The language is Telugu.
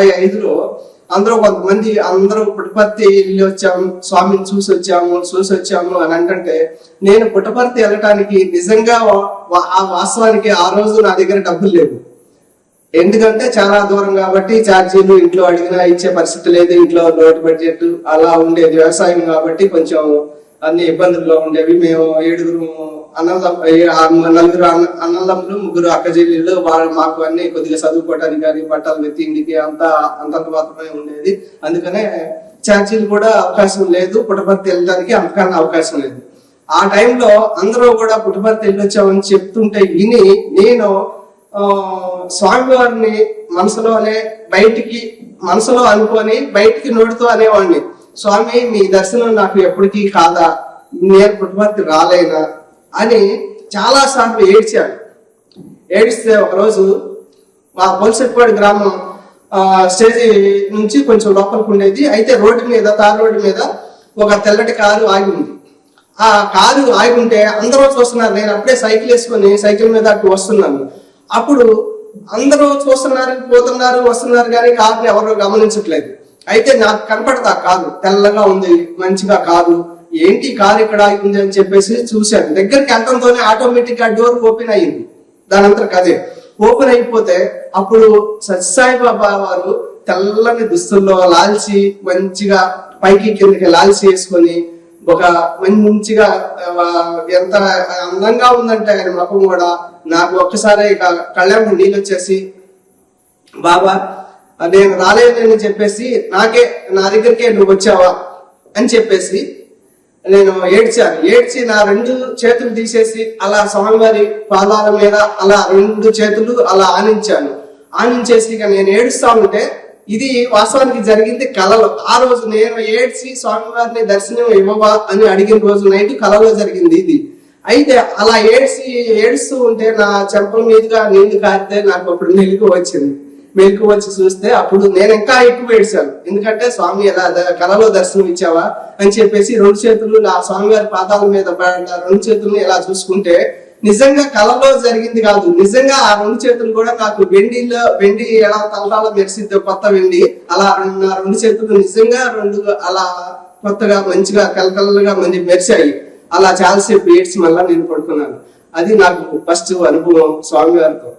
తొంభై ఐదులో అందరూ కొంతమంది అందరూ పుట్టపర్తి వెళ్ళి వచ్చాము స్వామిని చూసి వచ్చాము చూసి వచ్చాము అని అంటే నేను పుట్టపర్తి వెళ్ళటానికి నిజంగా ఆ వాస్తవానికి ఆ రోజు నా దగ్గర డబ్బులు లేవు. ఎందుకంటే చాలా దూరం కాబట్టి ఛార్జీలు ఇంట్లో అడిగినా ఇచ్చే పరిస్థితి లేదు ఇంట్లో లోటు బడ్జెట్ అలా ఉండేది వ్యవసాయం కాబట్టి కొంచెం అన్ని ఇబ్బందుల్లో ఉండేవి. మేము ఏడుగురు అన్నదం నలుగురు అన్న అన్నదమ్ములు ముగ్గురు అక్కచెల్లెళ్ళు వాళ్ళు మాకు అన్ని కొద్దిగా చదువుకోవడానికి కానీ బట్టలు తిండికి అంతా అంతంత మాత్రమే ఉండేది. అందుకనే ఛార్జీలు కూడా అవకాశం లేదు పుట్టపర్తి వెళ్ళడానికి అంతకన్నా అవకాశం లేదు. ఆ టైంలో అందరూ కూడా పుట్టపర్తి వెళ్ళొచ్చామని చెప్తుంటే విని నేను స్వామివారిని మనసులోనే బయటికి మనసులో అనుకొని బయటికి నోడుతూ అనేవాడిని. స్వామి మీ దర్శనం నాకు ఎప్పటికీ కాదా? నేను పుట్టపర్తి రాలేనా? అని చాలా సార్లు ఏడ్చాడు ఏడిస్తే ఒకరోజు మా పోల్సెట్పాడు గ్రామం స్టేజీ నుంచి కొంచెం లోపలికి ఉండేది అయితే రోడ్డు మీద తార్ రోడ్డు మీద ఒక తెల్లటి కారు ఆగి ఉంది ఆ కారు ఆగి ఉంటే అందరూ చూస్తున్నారు. నేను అప్పుడే సైకిల్ వేసుకొని సైకిల్ మీద అటు వస్తున్నాను. అప్పుడు అందరూ చూస్తున్నారు పోతున్నారు వస్తున్నారు కానీ కారుని ఎవరు గమనించట్లేదు. అయితే నాకు కనపడతా కారు తెల్లగా ఉంది మంచిగా కారు. ఏంటి కారు ఇక్కడ ఉంది అని చెప్పేసి చూశాను దగ్గరికి వెళ్ళడంతోనే ఆటోమేటిక్గా డోర్ ఓపెన్ అయ్యింది. దాని అంతా కదే. ఓపెన్ అయిపోతే అప్పుడు సత్యసాయి బాబా వారు తెల్లని దుస్తుల్లో లాల్చి మంచిగా పైకి కిందకి లాల్చి వేసుకొని ఒక మంచిగా ఎంత అందంగా ఉందంటే ఆయన ముఖం కూడా నాకు ఒక్కసారి ఇక కళ్యాణం నీళ్ళు వచ్చేసి బాబా నేను రాలేదని చెప్పేసి నాకే నా దగ్గరికే నువ్వు వచ్చావా? అని చెప్పేసి నేను ఏడ్చాను. ఏడ్చి నా రెండు చేతులు తీసేసి అలా స్వామివారి పాదాల మీద అలా రెండు చేతులు అలా ఆనించాను. ఆనించేసి ఇక నేను ఏడుస్తా ఉంటే ఇది వాస్తవానికి జరిగింది కలలో. ఆ రోజు నేను ఏడ్చి స్వామివారిని దర్శనం ఇవ్వవా అని అడిగిన రోజు నైట్ కలలో జరిగింది ఇది. అయితే అలా ఏడ్చి ఏడుస్తూ ఉంటే నా చెంపల మీదుగా నీళ్ళు కారితే నాకు అప్పుడు మెలకు వచ్చింది. మెలకు వచ్చి చూస్తే అప్పుడు నేను ఇంకా ఎక్కువ ఏడ్చాను. ఎందుకంటే స్వామి ఎలా ద- కలలో దర్శనం ఇచ్చావా అని చెప్పేసి రెండు చేతులు నా స్వామివారి పాదాల మీద పడిన రెండు చేతులను ఇలా చూసుకుంటే నిజంగా కలలో జరిగింది కాదు. నిజంగా ఆ రెండు చేతులు కూడా నాకు వెండిలో వెండి ఎలా తలరాల మెరిసిద్దో కొత్త వెండి అలా రెండు- నా రెండు చేతులు నిజంగా రెండు అలా కొత్తగా మంచిగా కలకలగా మంది మెరిశాయి. అలా చాలాసేపు ఏడ్చి మళ్ళీ నేను పడుకున్నాను. అది నాకు ఫస్ట్ అనుభవం స్వామివారితో.